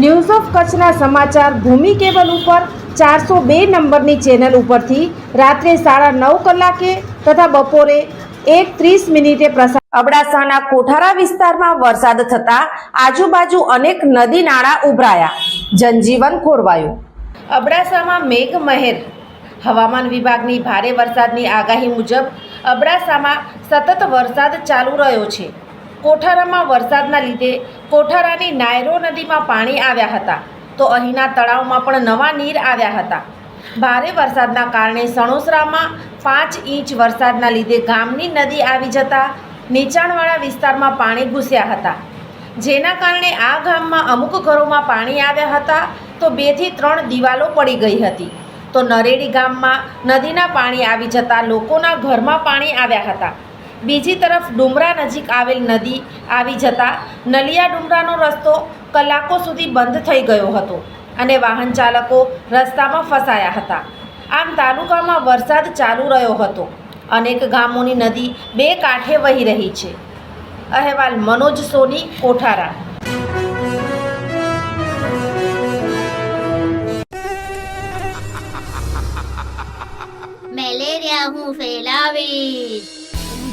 news of કચ્છના સમાચાર ભૂમિ cable ઉપર ચારસો બે નંબરની ચેનલ ઉપરથી રાત્રે સાડા નવ કલાકે તથા બપોરે એક ત્રીસ મિનિટે પ્રસાર અબડાસાના કોઠારા વિસ્તારમાં વરસાદ થતા આજુબાજુ અનેક નદી નાળા ઉભરાયા. જનજીવન ખોરવાયું. અબડાસામાં મેઘ મહેર હવામાન વિભાગની ભારે વરસાદની આગાહી મુજબ અબડાસામાં સતત વરસાદ ચાલુ રહ્યો છે. કોઠારામાં વરસાદના લીધે કોઠારાની નાયરો નદીમાં પાણી આવ્યા હતા. તો અહીંના તળાવમાં પણ નવા નીર આવ્યા હતા. ભારે વરસાદના કારણે સણોસરામાં પાંચ ઇંચ વરસાદના લીધે ગામની નદી આવી જતા નીચાણવાળા વિસ્તારમાં પાણી ઘૂસ્યા હતા. જેના કારણે આ ગામમાં અમુક ઘરોમાં પાણી આવ્યા હતા તો બેથી ત્રણ દિવાલો પડી ગઈ હતી. તો નરેડી ગામમાં નદીના પાણી આવી જતાં લોકોના ઘરમાં પાણી આવ્યા હતા. બીજી તરફ ડુમરા નજીક આવેલ નદી આવી જતાં નલિયા ડુમરાનો રસ્તો કલાકો સુધી બંધ થઈ ગયો હતો અને વાહન ચાલકો રસ્તામાં ફસાયા હતા. આમ તાલુકામાં વરસાદ ચાલુ રહ્યો હતો. અનેક ગામોની નદી બે કાંઠે વહી રહી છે. અહેવાલ મનોજ સોની, કોઠારા. મેલેરિયા હું ફેલાવીશ.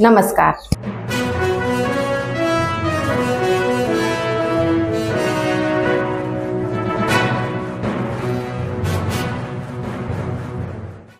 નમસ્કાર.